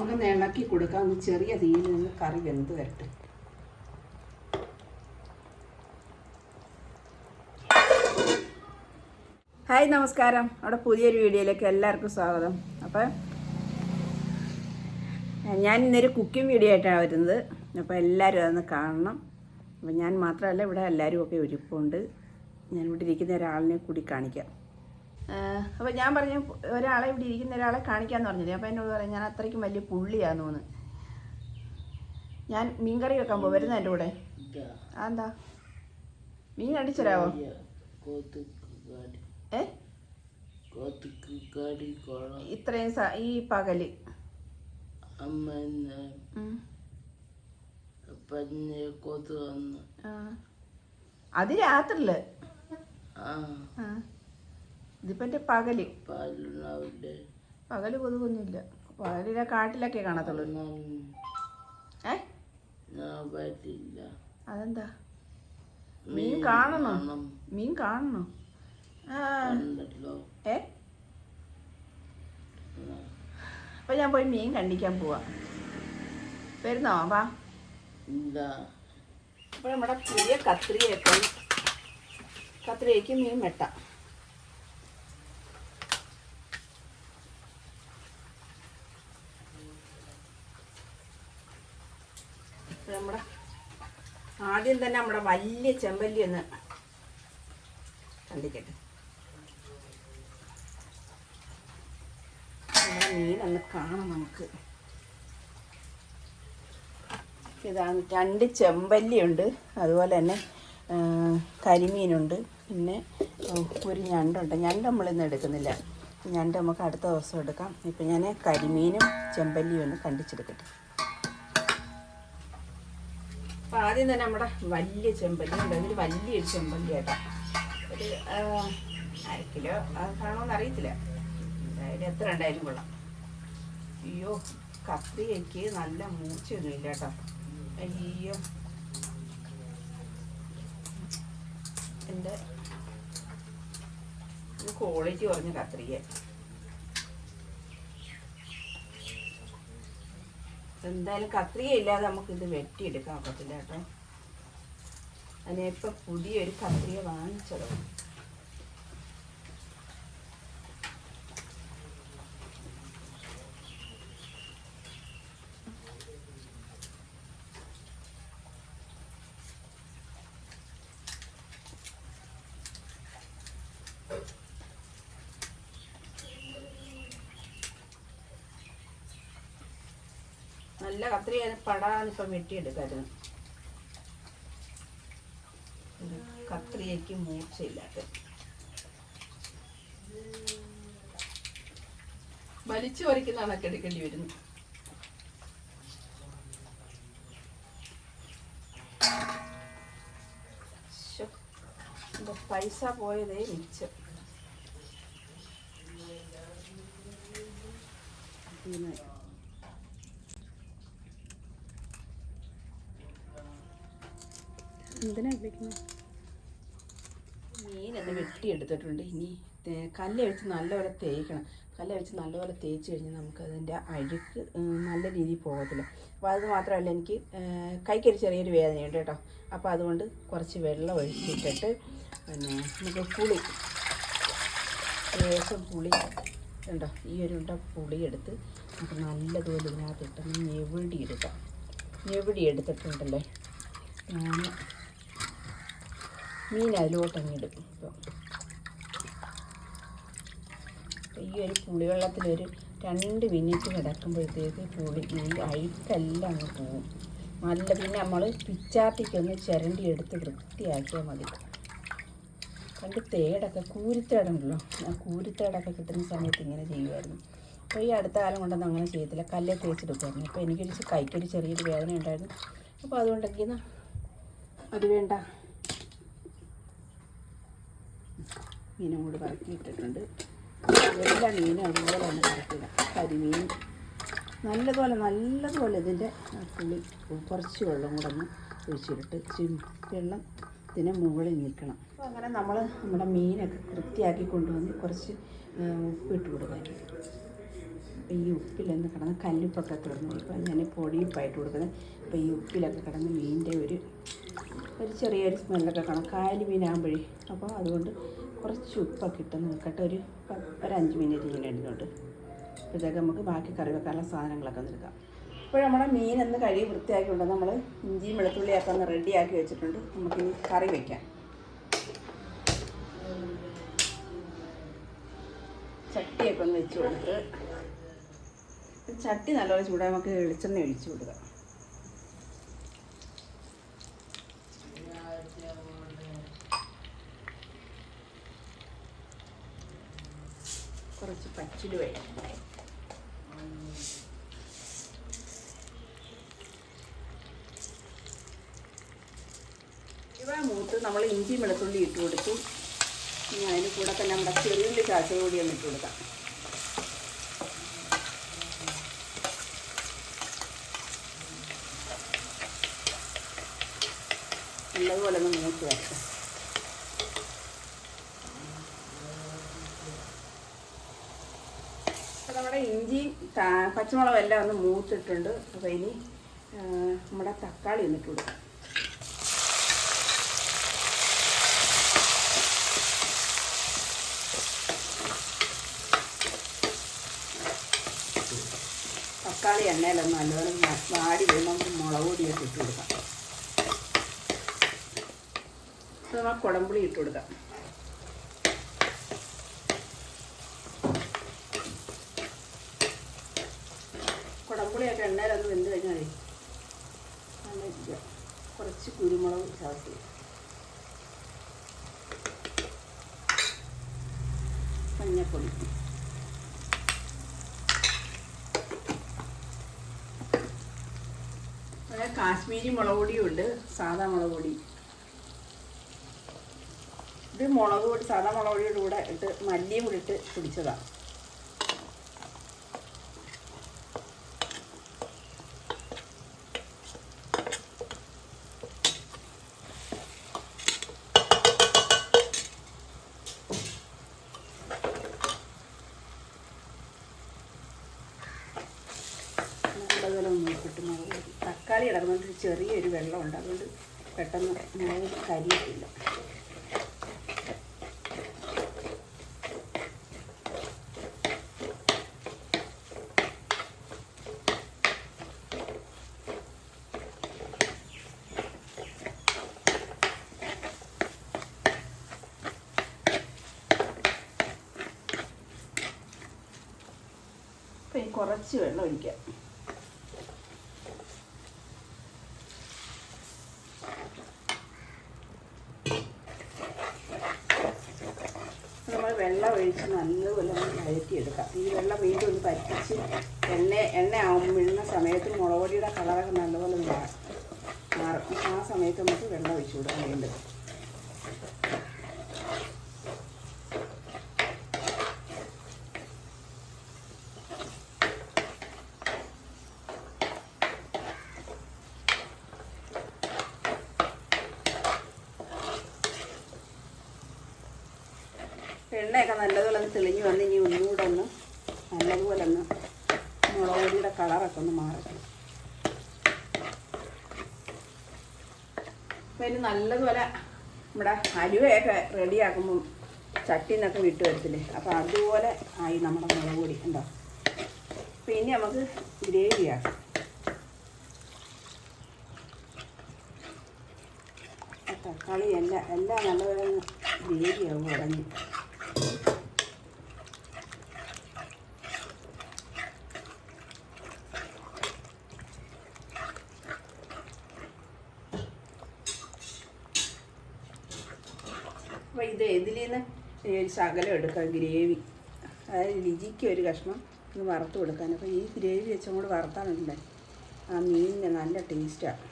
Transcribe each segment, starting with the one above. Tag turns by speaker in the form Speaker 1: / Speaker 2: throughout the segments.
Speaker 1: നമുക്കൊന്ന് ഇളക്കി കൊടുക്കാം. ഒന്ന് ചെറിയ തീയിൽ നിന്ന് കറി വെന്ത് വരട്ടെ. ഹായ് നമസ്കാരം. അവിടെ പുതിയൊരു വീഡിയോയിലേക്ക് എല്ലാവർക്കും സ്വാഗതം. അപ്പം ഞാൻ ഇന്നൊരു കുക്കിംഗ് വീഡിയോ ആയിട്ടാണ് വരുന്നത്. അപ്പോൾ എല്ലാവരും അതൊന്ന് കാണണം. അപ്പം ഞാൻ മാത്രമല്ല ഇവിടെ എല്ലാവരും ഒക്കെ ഒരുപ്പുണ്ട് ഞാൻ ഇവിടെ ഇരിക്കുന്ന ഒരാളിനെ കൂടി കാണിക്കാം. അപ്പോൾ ഞാൻ പറഞ്ഞു ഒരാളെ ഇവിടെ ഇരിക്കുന്ന ഒരാളെ കാണിക്കാമെന്ന് പറഞ്ഞില്ലേ? അപ്പോൾ എന്നോട് പറയാം ഞാൻ അത്രയ്ക്കും വലിയ പുള്ളിയാന്ന് തോന്നുന്നു. ഞാൻ മീൻകറി വെക്കാൻ പോകും വരുന്ന എന്റെ കൂടെ? എന്താ? മീൻ അടിച്ചരാവോ? ഏ? ഇത്രയും ഈ പകൽ. അത് രാത്രിൽ ആ. ഇതിപ്പോ എന്റെ പകൽ. പകൽ കൊതുകൊന്നുമില്ല പകലിലെ കാട്ടിലൊക്കെ കാണത്തുള്ളൂ. ഏ? അതെന്താ? മീൻ കാണണോ? മീൻ കാണണോ? ആ. ഏ? അപ്പൊ ഞാൻ പോയി മീൻ കണ്ടിക്കാൻ പോവാ. വരുന്നോ? വാ. അപ്പൊ നമ്മുടെ പുതിയ കത്രിയൊക്കെ കത്രിയേക്ക് മീൻ വെട്ടാം അപ്പൊ നമ്മുടെ ആദ്യം തന്നെ നമ്മുടെ വലിയ ചെമ്പല്ലി ഒന്ന് കണ്ടിക്കട്ടെ. നമ്മുടെ മീനൊന്ന് കാണാം നമുക്ക്. ഇതാണ് രണ്ട് ചെമ്പല്ലിയുണ്ട് അതുപോലെ തന്നെ കരിമീനുണ്ട്. പിന്നെ ഒരു ഞണ്ടുണ്ട്. ഞണ്ട് നമ്മളിന്ന് എടുക്കുന്നില്ല. ഞണ്ട് നമുക്ക് അടുത്ത ദിവസം എടുക്കാം. ഇപ്പം ഞാൻ കരിമീനും ചെമ്പല്ലിയും ഒന്ന് കണ്ടിച്ചെടുക്കട്ടെ. അപ്പം ആദ്യം തന്നെ നമ്മുടെ വലിയ ചെമ്പല്ലി ഉണ്ട്. വലിയ വലിയൊരു ചെമ്പല്ലി കേട്ടോ ഒരു അര കിലോ കാണുമെന്ന് അറിയത്തില്ല. എന്തായാലും എത്ര ഉണ്ടായാലും കൊള്ളാം. അയ്യോ കത്രിയയ്ക്ക് നല്ല മൂർച്ചയൊന്നും ഇല്ല കേട്ടോ. അയ്യോ. ഇത് ക്വാളിറ്റി കുറഞ്ഞ കത്രിക എന്തായാലും കത്രിക ഇല്ലാതെ നമുക്കിത് വെട്ടിയെടുക്കാൻ ഒക്കത്തില്ല കേട്ടോ. അതിനിപ്പം പുതിയൊരു കത്രിക വാങ്ങിച്ചതോ നല്ല കത്രിക പടാന്നിപ്പം വെട്ടിയെടുക്കായിരുന്നു ഒരു കത്രികയ്ക്ക് മൂർച്ചയില്ലാത്ത. വലിച്ചു പറിക്കുന്നതാണൊക്കെ എടുക്കേണ്ടി വരുന്നു. പൈസ പോയതേ മിച്ചം. എന്തിനാ മീനൊന്ന് വെട്ടിയെടുത്തിട്ടുണ്ട് ഇനി കല്ല് വെച്ച് നല്ലപോലെ തേക്കണം. കല്ല് വെച്ച് നല്ലപോലെ തേച്ച് കഴിഞ്ഞാൽ നമുക്കതിന്റെ അഴുക്ക് നല്ല രീതിയിൽ പോകത്തില്ല. അപ്പോൾ അത് മാത്രമല്ല എനിക്ക് കൈക്കൊരു ചെറിയൊരു വേദനയുണ്ട് കേട്ടോ. അപ്പോൾ അതുകൊണ്ട് കുറച്ച് വെള്ളം ഒഴിച്ചിട്ടിട്ട് പിന്നെ നമുക്ക് പുളി ലേശം പുളി ഉണ്ടോ? ഈ ഒരു ഉണ്ട പുളി എടുത്ത് നമുക്ക് നല്ലതുപോലെ ഇതിനകത്തിട്ടൊന്ന് ഞെവിടി എടുക്കാം ഞെവിടി എടുത്തിട്ടുണ്ടല്ലേ ഞാൻ മീൻ അതിലോട്ടങ്ങിടും ഇപ്പോൾ ഈ ഒരു പുളിവെള്ളത്തിലൊരു രണ്ട് മിനിറ്റ് കിടക്കുമ്പോഴത്തേക്ക് പുളി ഈ അഴുക്കെല്ലാം അങ്ങ് പോവും. നല്ല പിന്നെ നമ്മൾ പിച്ചാത്തിക്കൊന്ന് ചിരണ്ടി എടുത്ത് വൃത്തിയാക്കിയാൽ മതി. പണ്ട് തേടൊക്കെ കൂരിത്തേടുണ്ടല്ലോ ആ കൂരിത്തേടൊക്കെ കിട്ടുന്ന സമയത്ത് ഇങ്ങനെ ചെയ്യുമായിരുന്നു അപ്പോൾ ഈ അടുത്ത കാലം കൊണ്ടൊന്നും അങ്ങനെ ചെയ്യത്തില്ല. കല്ലേ തേച്ചെടുക്കുമായിരുന്നു അപ്പോൾ എനിക്കൊരു കൈക്കൊരു ചെറിയൊരു വേദന ഉണ്ടായിരുന്നു അപ്പോൾ അതുകൊണ്ടൊക്കെ എന്നാ അത് വേണ്ട. മീനും കൂടി പറക്കിയിട്ടിട്ടുണ്ട് എല്ലാ മീനും അതുപോലെയാണ് വറക്കുക കരിമീൻ നല്ലതുപോലെ നല്ലതുപോലെ ഇതിന്റെ പുളി കുറച്ച് വെള്ളം കൂടെ ഒന്ന് ചിം വെള്ളം ഇതിന് മുകളിൽ നിൽക്കണം. അപ്പോൾ അങ്ങനെ നമ്മൾ നമ്മുടെ മീനൊക്കെ വൃത്തിയാക്കി കൊണ്ടുവന്ന് കുറച്ച് ഉപ്പ് ഉപ്പിട്ട് കൊടുക്കാൻ ഈ ഉപ്പിലൊന്ന് കിടന്ന് കല്ലുപ്പൊക്കെ കിടന്നു ഇപ്പോൾ ഞാൻ പൊടിയുപ്പായിട്ട് കൊടുക്കുന്നത്. അപ്പോൾ ഈ ഉപ്പിലൊക്കെ കിടന്ന് മീനിന്റെ ഒരു ഒരു ചെറിയൊരു സ്മെല്ലൊക്കെ കാണും. കായൽ മീനാകുമ്പോഴേ അപ്പോൾ അതുകൊണ്ട് കുറച്ച് ഉപ്പൊക്കെ ഇട്ട് നോക്കട്ടെ. ഒരു ഒരു അഞ്ച് മിനിറ്റ് ഇങ്ങനെ ഇടുന്നുണ്ട് അപ്പോഴത്തേക്ക് നമുക്ക് ബാക്കി കറി വെക്കാനുള്ള സാധനങ്ങളൊക്കെ നിൽക്കാം ഇപ്പോൾ നമ്മുടെ മീൻ ഒന്ന് കഴുകി വൃത്തിയാക്കിയിട്ടുണ്ട്. നമ്മൾ ഇഞ്ചിയും വെളുത്തുള്ളിയൊക്കെ ഒന്ന് റെഡിയാക്കി വെച്ചിട്ടുണ്ട്. നമുക്കിനി കറി വയ്ക്കാം ചട്ടിയൊക്കെ ഒന്ന് വെച്ച് കൊടുത്ത്. ചട്ടി നല്ലപോലെ ചൂടായി നമുക്ക് വെളിച്ചെണ്ണ ഒഴിച്ചു കൊടുക്കാം. കുറച്ച് പച്ചിൽ വേണം. ഇവ മൂത്ത് നമ്മൾ ഇഞ്ചി വെളുത്തുള്ളി ഇട്ട് കൊടുത്തു. ഇനി അതിന് കൂടെ തന്നെ നമ്മുടെ ചെറിയുള്ളി കാച്ചത് കൂടി ഒന്ന് ഇട്ട് കൊടുക്കാം. നല്ലതുപോലെ ഒന്ന് മൂത്ത് വരട്ടെ. ഇഞ്ചി പച്ചമുളകും എല്ലാം ഒന്ന് മൂത്തിട്ടുണ്ട്. അപ്പോൾ ഇനി നമ്മുടെ തക്കാളി ഒന്നിട്ട് കൊടുക്കാം. തക്കാളി എണ്ണയിലൊന്ന് നല്ലോണം വ- വാടി വരുമ്പോൾ നമുക്ക് മുളക് പൊടിയൊക്കെ ഇട്ട് കൊടുക്കാം. നമ്മൾ കുടംപുളി ഇട്ട് കൊടുക്കാം. കുടംപുളിയൊക്കെ എണ്ണയിലൊന്ന് വെന്ത് കഴിഞ്ഞാൽ നല്ല കുറച്ച് കുരുമുളക് ചേർത്ത് മഞ്ഞപ്പൊടി കാശ്മീരി മുളക് പൊടിയും ഉണ്ട്. സാധാ മുളക് പൊടി. ഇത് മുളക് പൊടി സാധാ മുളക് പൊടിയുടെ കൂടെ ഇട്ട് മല്ലിയും കൂടി ഇട്ട് പിടിച്ചതാണ് ഇടക്കുന്നുണ്ട് ചെറിയൊരു വെള്ളമുണ്ട്. അതുകൊണ്ട് പെട്ടെന്ന് മുളക് കരിയത്തില്ല. കുറച്ച് വെള്ളം ഒഴിക്കാം നമ്മൾ വെള്ളം ഒഴിച്ച് നല്ലപോലെ ഒന്ന് വഴറ്റിയെടുക്കാം ഈ വെള്ളം വീണ്ടും ഒന്ന് പറ്റിച്ച് എണ്ണ എണ്ണ ആവും വീഴുന്ന സമയത്ത് മുളകൊടിയുടെ കളറൊക്കെ നല്ലപോലെ മാറും. ആ സമയത്ത് നമുക്ക് വെള്ളം ഒഴിച്ചു കൊടുക്കാൻ വീണ്ടും. എണ്ണയൊക്കെ നല്ലതുപോലെ ഒന്ന് തെളിഞ്ഞ് വന്ന് ഇനി ഒന്നുകൂടെ ഒന്ന് നല്ലതുപോലെ ഒന്ന് മുളക് പൊടിയുടെ കളറൊക്കെ ഒന്ന് മാറട്ടെ. അപ്പം ഇനി നല്ലതുപോലെ നമ്മുടെ അലുവയൊക്കെ റെഡിയാക്കുമ്പം ചട്ടി നിന്നൊക്കെ വിട്ട് വരത്തില്ലേ? അപ്പോൾ അതുപോലെ ആയി നമ്മുടെ മുളക് പൊടി ഉണ്ടോ? അപ്പം ഇനി നമുക്ക് ഗ്രേവി ആക്കാം. തക്കാളി എല്ലാം എല്ലാം നല്ലപോലെ ഗ്രേവിയാവും ഉടഞ്ഞ് അപ്പോൾ ഇത് ഇതിൽ നിന്ന് ഒരു ശകലം എടുക്കാം ഗ്രേവി. അതായത് രുചിക്ക് ഒരു കഷ്ണം ഒന്ന് വറുത്ത് കൊടുക്കാൻ. അപ്പോൾ ഈ ഗ്രേവി വെച്ചും കൂടെ വറുത്താണല്ലേ ആ മീനിന് നല്ല ടേസ്റ്റാണ്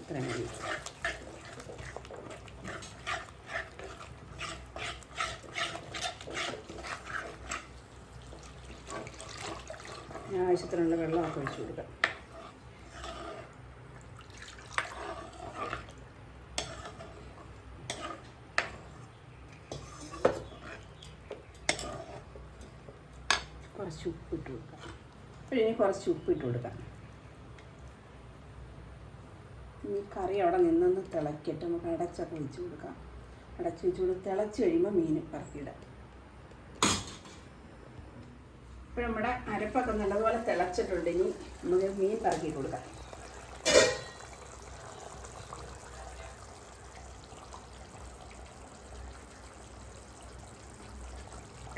Speaker 1: ഇത്ര മതി. ആവശ്യത്തിനുള്ള വെള്ളമൊക്കെ ഒഴിച്ചു കൊടുക്കാം. ഉപ്പിട്ട് കൊടുക്കാം അപ്പോൾ ഇനി കുറച്ച് ഉപ്പിട്ട് കൊടുക്കാം ഇനി കറി അവിടെ നിന്നൊന്ന് തിളക്കിയിട്ട് നമുക്ക് അടച്ചൊക്കെ വെച്ച് കൊടുക്കാം. അടച്ച് വെച്ച് കൊടുത്ത് തിളച്ച് കഴിയുമ്പോൾ മീൻ പറക്കിയിടാം. ഇപ്പോൾ നമ്മുടെ അരപ്പൊക്കെ നല്ലതുപോലെ തിളച്ചിട്ടുണ്ട്. ഇനി നമുക്ക് മീൻ പറക്കി കൊടുക്കാം.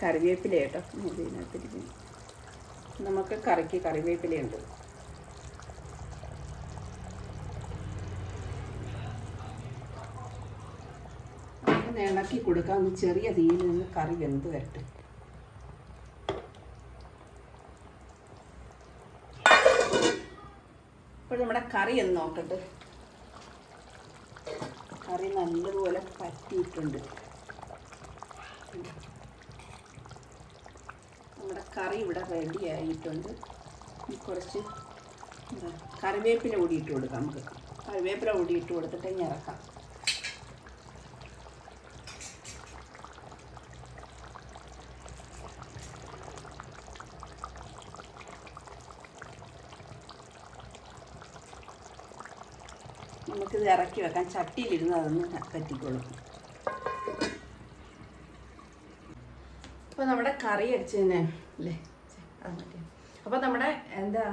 Speaker 1: കറിവേപ്പില കേട്ടോ. ഇതിനകത്തിരിക്കുന്നു നമുക്ക് കറിക്ക് കറിവേപ്പിലയുണ്ട് ഒന്ന് ഇളക്കി കൊടുക്കാം. ചെറിയ തീയിൽ നിന്ന് കറി വെന്ത് വരട്ടെ. ഇപ്പോൾ നമ്മുടെ കറി എന്ന് നോക്കട്ടെ. കറി നല്ലതുപോലെ പറ്റിയിട്ടുണ്ട്. കറി ഇവിടെ റെഡി ആയിട്ടുണ്ട്. കുറച്ച് എന്താ കറിവേപ്പില കൂടി കൊടുക്കാം നമുക്ക്. കറിവേപ്പില കൂടി ഇട്ട് കൊടുത്തിട്ട് ഇനി ഇറക്കാം. നമുക്കിത് ഇറക്കി വെക്കാം. ചട്ടിയിലിരുന്ന് അതൊന്ന് പറ്റിക്കോളും. അപ്പോൾ നമ്മുടെ കറി അടിച്ച് തന്നെ അല്ലേ അപ്പോൾ നമ്മുടെ എന്താ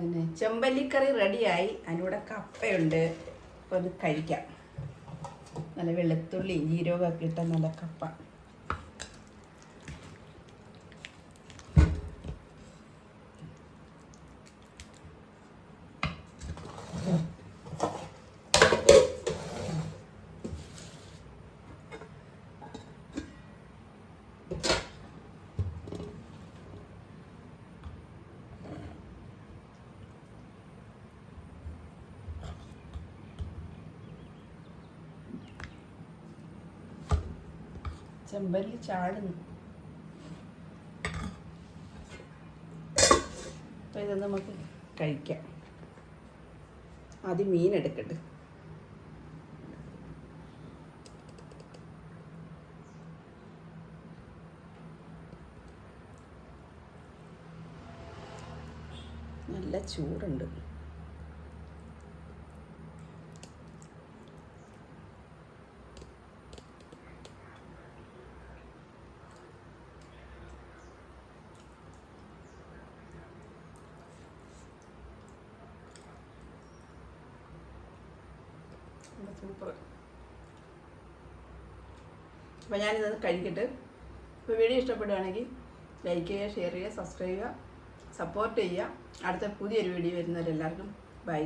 Speaker 1: പിന്നെ ചെമ്പല്ലിക്കറി റെഡിയായി. അതിലൂടെ കപ്പയുണ്ട്. അപ്പോൾ അത് കഴിക്കാം. നല്ല വെളുത്തുള്ളി ജീരകമൊക്കെ ഇട്ട നല്ല കപ്പ. ചെമ്പല്ലി ചാടുന്നു അപ്പോൾ ഇത് നമുക്ക് കഴിക്കാം. ആദ്യം മീൻ എടുക്കട്ടെ. നല്ല ചൂടുണ്ട്. സൂപ്പർ അപ്പോൾ ഞാനിത് കഴിക്കട്ടെ. ഇപ്പോൾ വീഡിയോ ഇഷ്ടപ്പെടുകയാണെങ്കിൽ ലൈക്ക് ചെയ്യുക ഷെയർ ചെയ്യുക സബ്സ്ക്രൈബ് ചെയ്യുക സപ്പോർട്ട് ചെയ്യുക. അടുത്ത പുതിയൊരു വീഡിയോ വരുന്നവരെല്ലാവർക്കും ബൈ